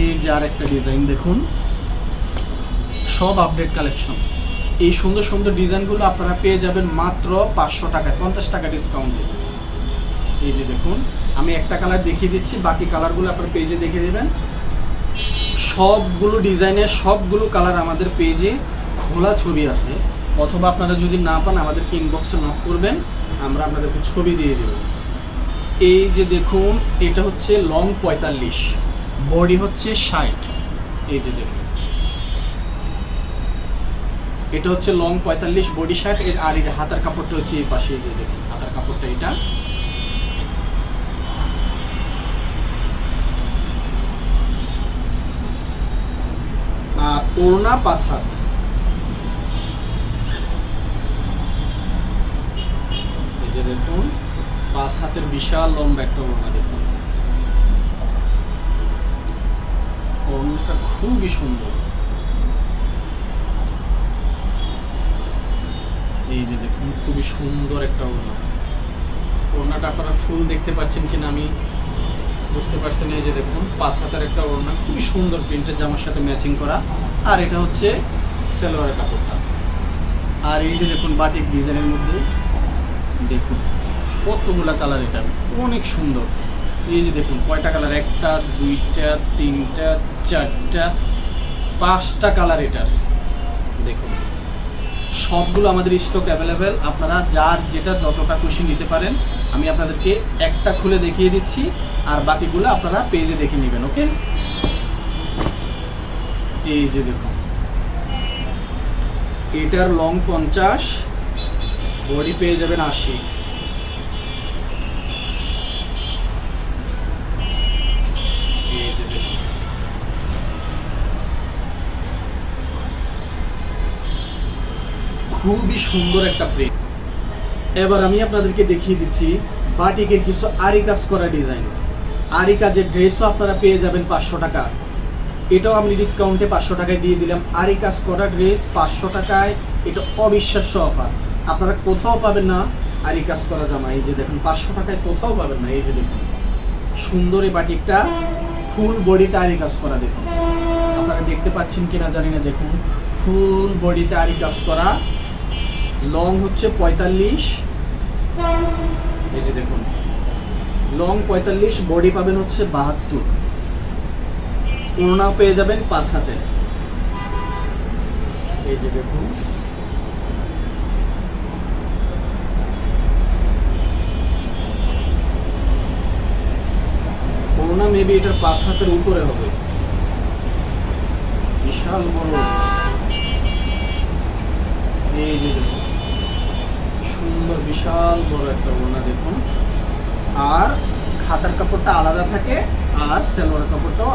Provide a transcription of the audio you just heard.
এই যে আর একটা ডিজাইন দেখুন, সব আপডেট কালেকশন এই সুন্দর সুন্দর ডিজাইনগুলো আপনারা পেয়ে যাবেন মাত্র পাঁচশো টাকায়, পঞ্চাশ টাকা ডিসকাউন্টে এই যে দেখুন, আমি একটা কালার দেখিয়ে দিচ্ছি, বাকি কালারগুলো আপনার পেজে দেখে দেবেন। সবগুলো ডিজাইনের সবগুলো কালার আমাদের পেজে খোলা ছবি আছে। অথবা আপনারা যদি না পান, আমাদেরকে ইনবক্সে নক করবেন, আমরা আপনাদেরকে ছবি দিয়ে দেব। এই যে দেখুন, এটা হচ্ছে লং পঁয়তাল্লিশ। বডি হচ্ছে ষাট। এই যে দেখুন। এটা হচ্ছে লং পঁয়তাল্লিশ বডি শার্ট এর আর এই হাতার কাপড়টা হচ্ছে এই পাশে যে দেখুন, হাতার কাপড়টা এটা। ওড়না পাঁচ হাত। এই যে দেখুন, পাঁচ হাতের বিশাল লম্বা একটা ওড়না দেখুন। ওড়নাটা খুবই সুন্দর। এই যে দেখুন, খুবই সুন্দর একটা ওড়না। ওড়নাটা আপনারা ফুল দেখতে পাচ্ছেন কিনা আমি বুঝতে পারছেন এই যে দেখুন, পাঁচ হাতের একটা ওড়না, খুবই সুন্দর প্রিন্টের জামার সাথে ম্যাচিং করা। আর এটা হচ্ছে সেলোয়ারের কাপড়টা। আর এই যে দেখুন, বাটিক ডিজাইনের মধ্যে, দেখুন, কতগুলা কালার এটা, অনেক সুন্দর। এই যে দেখুন, কয়টা কালার একটা, দুইটা, তিনটা, চারটা, পাঁচটা কালার এটার। দেখুন, সবগুলো আমাদের স্টক অ্যাভেলেবেল আপনারা যার যেটা যতটা খুশি নিতে পারেন, আমি আপনাদেরকে একটা খুলে দেখিয়ে দিচ্ছি, আর বাকিগুলো আপনারা পেজে দেখে নেবেন ওকে এই যে দেখুন, এটার লং পঞ্চাশ বডি পেয়ে যাবেন আশি এই যে দেখুন খুবই সুন্দর একটা প্রিন্ট এবার আমি আপনাদেরকে দেখিয়ে দিচ্ছি বাটিকের কিছু আরি কাজ করা ডিজাইন আরি কাজের ড্রেসও আপনারা পেয়ে যাবেন পাঁচশো টাকা। এটাও আমি ডিসকাউন্টে পাঁচশো টাকায় দিয়ে দিলাম। আরি কাজ করা ড্রেস পাঁচশো টাকায়, এটা অবিশ্বাস্য অফার আপনারা কোথাও পাবেন না আরি কাজ করা জামা। এই যে দেখুন, পাঁচশো টাকায় কোথাও পাবেন না। এই যে দেখুন, সুন্দর এই বাটিকটা ফুল বডিতে আরি কাজ করা দেখুন। আপনারা দেখতে পাচ্ছেন কিনা জানি না, দেখুন ফুল বডিতে আরি কাজ করা লং হচ্ছে পঁয়তাল্লিশ। এই যে দেখুন, লং পঁয়তাল্লিশ, বডি পাবেন হচ্ছে বাহাত্তর। ওড়নাও পেয়ে যাবেন পাঁচ হাতে। এই যে দেখুন। ওড়না মেবি এটার পাঁচ হাতের উপরে হবে। বিশাল বড়। এই যে দেখুন। সুন্দর বিশাল বড় একটা ওড়না দেখুন। আর খাতার কাপড়টা আলাদা থাকে আর সেলোয়ার কাপড়টাও